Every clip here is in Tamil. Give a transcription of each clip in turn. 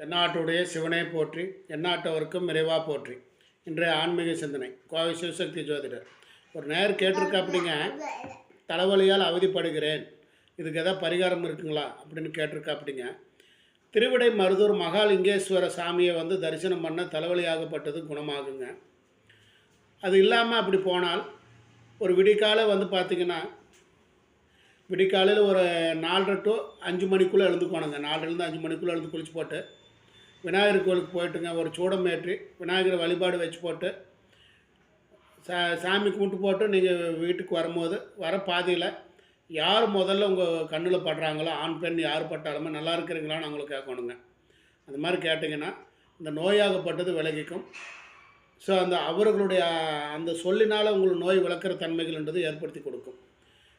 தென்னாட்டுடைய சிவனை போற்றி எந்நாட்டவருக்கும் நிறைவாக போற்றி. இன்றைய ஆன்மீக சிந்தனை கோவை சிவசக்தி ஜோதிடர். ஒரு நேர் கேட்டிருக்காப்பிடிங்க தலைவலியால் அவதிப்படுகிறேன். இதுக்கு எதாவது பரிகாரம் இருக்குங்களா அப்படின்னு கேட்டிருக்காப்பிடிங்க திருவிடை மருதூர் மகாலிங்கேஸ்வர சாமியை வந்து தரிசனம் பண்ண தலைவலியாகப்பட்டது குணமாகுங்க. அது இல்லாமல் அப்படி போனால் ஒரு விடிக்காலை வந்து பார்த்திங்கன்னா விடிக்காலையில் ஒரு நாலரை டு அஞ்சு மணிக்குள்ளே எழுந்துக்கோணுங்க. நாலரைலேருந்து அஞ்சு மணிக்குள்ளே எழுந்து குளிச்சு போட்டு விநாயகர் கோயிலுக்கு போயிட்டுங்க ஒரு சூடம் ஏற்றி விநாயகரை வழிபாடு வச்சு போட்டு சா சாமி கும்பிட்டு போட்டு நீங்கள் வீட்டுக்கு வரும்போது வர பாதியில் யார் முதல்ல உங்கள் கண்ணில் படுறாங்களோ ஆண் பெண் யார் பட்டாலுமே நல்லா இருக்கிறீங்களான்னு அவங்களுக்கு கேட்கணுங்க. அந்த மாதிரி கேட்டிங்கன்னா இந்த நோயாகப்பட்டது விலகிக்கும். ஸோ அந்த அவர்களுடைய அந்த சொல்லினால் உங்களுக்கு நோய் விளக்கிற தன்மைகள்ன்றது ஏற்படுத்தி கொடுக்கும்.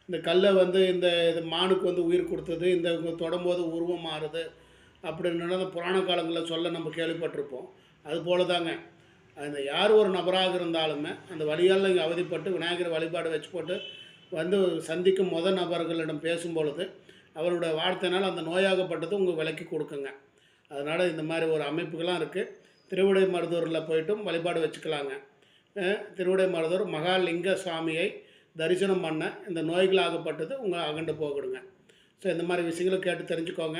இந்த கல்லை வந்து இந்த இது மானுக்கு வந்து உயிர் கொடுத்தது இந்த தொடும்போது உருவம் மாறுது அப்படின்னு அந்த புராண காலங்களில் சொல்ல நம்ம கேள்விப்பட்டிருப்போம். அது போல தாங்க அந்த யார் ஒரு நபராக இருந்தாலுமே அந்த வழியால் இங்கே அவதிப்பட்டு விநாயகர் வழிபாடு வச்சு போட்டு வந்து சந்திக்கும் முத நபர்களிடம் பேசும்பொழுது அவருடைய வார்த்தையினால் அந்த நோயாகப்பட்டது உங்கள் விலைக்கு கொடுக்குங்க. அதனால் இந்த மாதிரி ஒரு அமைப்புகள்லாம் இருக்குது திருவிடை மருதூரில் போயிட்டும் வழிபாடு வச்சுக்கலாங்க. திருவிடை மருதூர் மகாலிங்க சுவாமியை தரிசனம் பண்ண இந்த நோய்களாகப்பட்டது உங்கள் அகண்டு போகிடுங்க. ஸோ இந்த மாதிரி விஷயங்களை கேட்டு தெரிஞ்சுக்கோங்க.